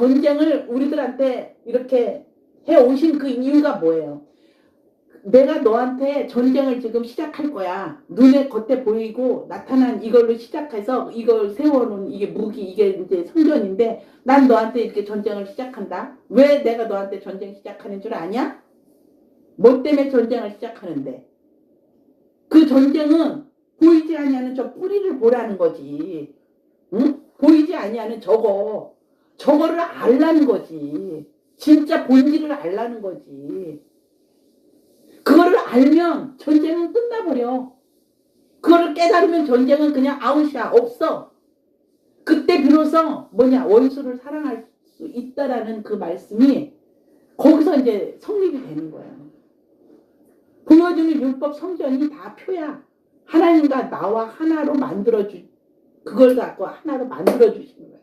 전쟁을 우리들한테 이렇게 해 오신 그 이유가 뭐예요? 내가 너한테 전쟁을 지금 시작할 거야. 눈에 겉에 보이고 나타난 이걸로 시작해서 이걸 세워놓은 이게 무기, 이게 이제 성전인데 난 너한테 이렇게 전쟁을 시작한다. 왜 내가 너한테 전쟁 시작하는 줄 아냐? 뭐 때문에 전쟁을 시작하는데? 그 전쟁은 보이지 아니하는 저 뿌리를 보라는 거지. 응? 보이지 아니하는 저거. 저거를 알라는 거지. 진짜 본질을 알라는 거지. 그거를 알면 전쟁은 끝나버려. 그거를 깨달으면 전쟁은 그냥 아웃이야. 없어. 그때 비로소 뭐냐 원수를 사랑할 수 있다라는 그 말씀이 거기서 이제 성립이 되는 거예요. 보여주는 율법 성전이 다 표야. 하나님과 나와 하나로 만들어주 그걸 갖고 하나로 만들어 주시는 거예요.